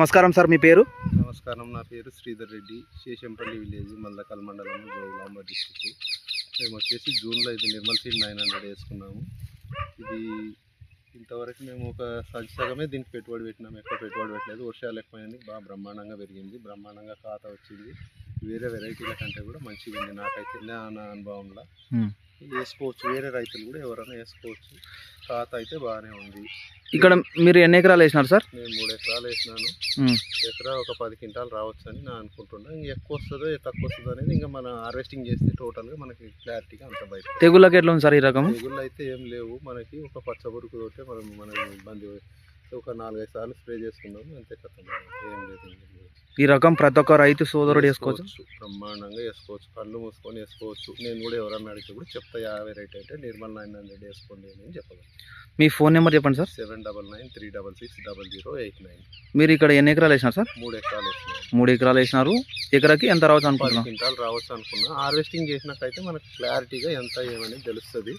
నమస్కారం సార్ మీ పేరు? నమస్కారం నా పేరు శ్రీధర్ రెడ్డి. శేషంపల్లి విలేజ్ మల్లకల్ మండలం జోగులాంబ డిస్టిక్ మేము వచ్చేసి జూన్లో ఇది నిర్మల్ సీడ్ నైన్ హండ్రెడ్ వేసుకున్నాము. ఇది ఇంతవరకు మేము ఒక సగ సగమే దీనికి పెట్టుబడి పెట్టినాము ఎక్కువ పెట్టుబడి పెట్టలేదు. వర్షాలు ఎక్కువైంది బాగా బ్రహ్మాండంగా పెరిగింది. బ్రహ్మాండంగా ఖాతా వచ్చింది. వేరే వెరైటీల కంటే కూడా మంచిగా ఉంది నాకైతే నా అనుభవంలో. వేసుకోవచ్చు. వేరే రైతులు కూడా ఎవరైనా వేసుకోవచ్చు. ఖాతా అయితే బాగానే ఉంది. ఇక్కడ మీరు ఎన్ని ఎకరాలు వేసినారు సార్? నేను మూడు ఎకరాలు వేసినాను. ఎకరా ఒక పది క్వింటాలు రావచ్చు అని నేను అనుకుంటున్నా. ఇంకా ఎక్కువ వస్తుందో తక్కువ వస్తుందో అనేది ఇంకా మనం హార్వెస్టింగ్ చేస్తే టోటల్గా మనకి క్లారిటీగా అంత బయట తెగుళ్ళకి ఎట్లా ఉంది సార్ ఈ రకము? తెగుళ్ళు అయితే ఏం లేవు. మనకి ఒక పచ్చబురుకు తోటే మనం మనం ఇబ్బంది ఒక నాలుగైదు సార్లు స్ప్రే చేసుకున్నాము అంతే కథ ఏం లేదు. ఈ రకం ప్రతి ఒక్క రైతు సోదరుడు వేసుకోవచ్చు బ్రహ్మాండంగా వేసుకోవచ్చు కళ్ళు మూసుకొని వేసుకోవచ్చు. నేను కూడా ఎవరన్నా అడిగితే కూడా చెప్తా యాభై రైట్ అయితే నిర్మల్ నైన్ హండ్రెడ్ వేసుకోండి అని చెప్పగలను. మీ ఫోన్ నెంబర్ చెప్పండి sir. Seven double nine three double six double zero eight nine. మీరు ఇక్కడ ఎన్ని ఎకరాలు వేసినారు సార్? మూడు ఎకరాలు వేసినాను మూడు ఎకరాలు వేసినారు. ఎకరాకి ఎంత రావచ్చు అనుకుంటున్నాం క్వింటాలు రావచ్చు అనుకున్నా. హార్వెస్టింగ్ చేసినాకైతే మనకు క్లారిటీగా ఎంత ఏమని తెలుస్తుంది.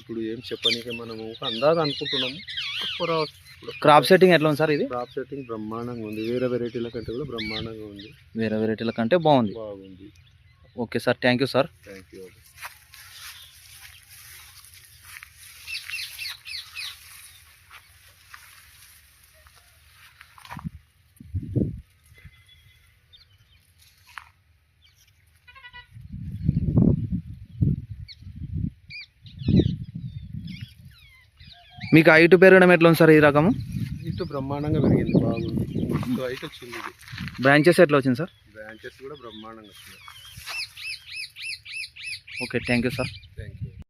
ఇప్పుడు ఏం చెప్పనీకి మనము అందాజ అనుకుంటున్నాము. క్రాప్ సెట్టింగ్ ఎట్లా ఉంది సార్ ఇది? క్రాప్ సెట్టింగ్ బ్రహ్మాండంగా ఉంది. వేరే వెరైటీల కంటే కూడా బ్రహ్మాండంగా ఉంది. వేరే వెరైటీల కంటే బాగుంది. బాగుంది. Okay sir thank you sir thank you మీకు హైట్ పెరగడం ఎట్లా ఉంది సార్ ఈ రకము? ఇటు బ్రహ్మాండంగా పెరిగింది బాగుంది. హైట్ వచ్చింది బ్రాంచెస్ ఎట్లా వచ్చింది సార్? బ్రాంచెస్ కూడా బ్రహ్మాండంగా వచ్చినాయి ఓకే థ్యాంక్ యూ సార్